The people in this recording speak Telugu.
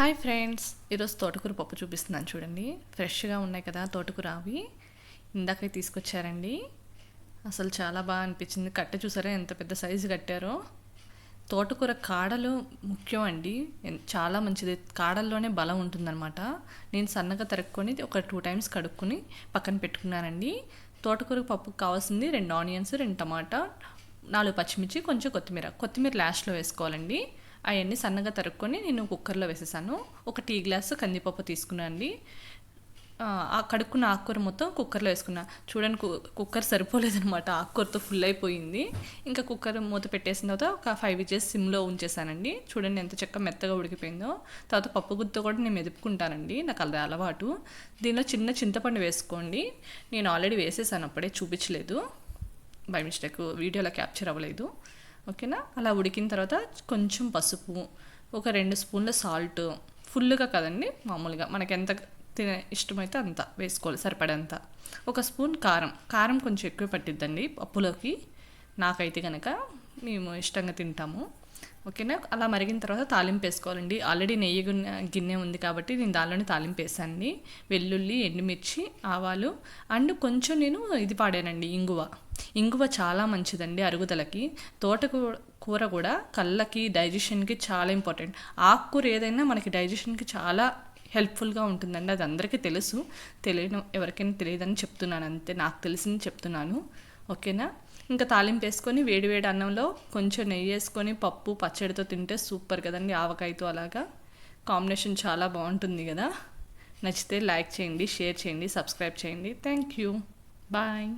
హాయ్ ఫ్రెండ్స్ ఈరోజు తోటకూర పప్పు చూపిస్తున్నాను చూడండి. ఫ్రెష్గా ఉన్నాయి కదా తోటకూర అవి. ఇందాక తీసుకొచ్చారండి. అసలు చాలా బాగా అనిపించింది. కట్ట చూసారా ఎంత పెద్ద సైజు కట్టారో. తోటకూర కాడలు ముఖ్యం అండి. చాలా మంచిది. కాడల్లోనే బలం ఉంటుందన్నమాట. నేను సన్నగా తరుక్కొని ఒక టూ టైమ్స్ కడుక్కొని పక్కన పెట్టుకున్నానండి. తోటకూర పప్పుకు కావాల్సింది రెండు ఆనియన్స్ రెండు టమాటా నాలుగు పచ్చిమిర్చి కొంచెం కొత్తిమీర. కొత్తిమీర లాస్ట్లో వేసుకోవాలండి. అవన్నీ సన్నగా తరుక్కొని నేను కుక్కర్లో వేసేసాను. ఒక టీ గ్లాసు కందిపప్పు తీసుకున్నాను అండి ఆ, కడుక్కున్న ఆకుకూర మొత్తం కుక్కర్లో వేసుకున్నా. చూడండి కుక్కర్ సరిపోలేదనమాట ఆకుకూరతో ఫుల్ అయిపోయింది. ఇంకా కుక్కర్ మూత పెట్టేసిన తర్వాత ఒక ఫైవ్ విజెస్ సిమ్లో ఉంచేసానండి. చూడండి ఎంత చక్క మెత్తగా ఉడికిపోయిందో. తర్వాత పప్పు గుత్త కూడా నేను మెదుపుకుంటానండి. నాకు అది అలవాటు. దీనిలో చిన్న చింతపండు వేసుకోండి. నేను ఆల్రెడీ వేసేసాను అప్పుడే చూపించలేదు. బై మిస్టేక్ వీడియోలో క్యాప్చర్ అవ్వలేదు. ఓకేనా? అలా ఉడికిన తర్వాత కొంచెం పసుపు ఒక రెండు స్పూన్ల సాల్ట్ ఫుల్గా కదండి మామూలుగా. మనకి ఎంత తినే ఇష్టమైతే అంత వేసుకోవాలి సరిపడంత. ఒక స్పూన్ కారం. కారం కొంచెం ఎక్కువ పట్టిద్దండి పప్పులోకి. నాకైతే కనుక మేము ఇష్టంగా తింటాము. ఓకేనా? అలా మరిగిన తర్వాత తాలింపు వేసుకోవాలండి. ఆల్రెడీ నెయ్యి గిన్నె ఉంది కాబట్టి నేను దానిలోనే తాలింపు వేసానండి. వెల్లుల్లి ఎండుమిర్చి ఆవాలు అండ్ కొంచెం నేను ఇది పాడానండి ఇంగువ. ఇంగువ చాలా మంచిదండి అరుగుదలకి. తోటకూర కూర కూడా కళ్ళకి డైజెషన్కి చాలా ఇంపార్టెంట్. ఆకుకూర ఏదైనా మనకి డైజెషన్కి చాలా హెల్ప్ఫుల్గా ఉంటుందండి. అది అందరికీ తెలుసు. తెలియని ఎవరికైనా తెలియదని చెప్తున్నాను అంతే. నాకు తెలిసింది చెప్తున్నాను. ఓకేనా? ఇంకా తాలింపు వేసుకొని వేడి వేడి అన్నంలో కొంచెం నెయ్యి వేసుకొని పప్పు పచ్చడితో తింటే సూపర్ కదండి ఆవకాయతో అలాగా. కాంబినేషన్ చాలా బాగుంటుంది కదా. నచ్చితే లైక్ చేయండి షేర్ చేయండి సబ్స్క్రైబ్ చేయండి. Thank you. బాయ్.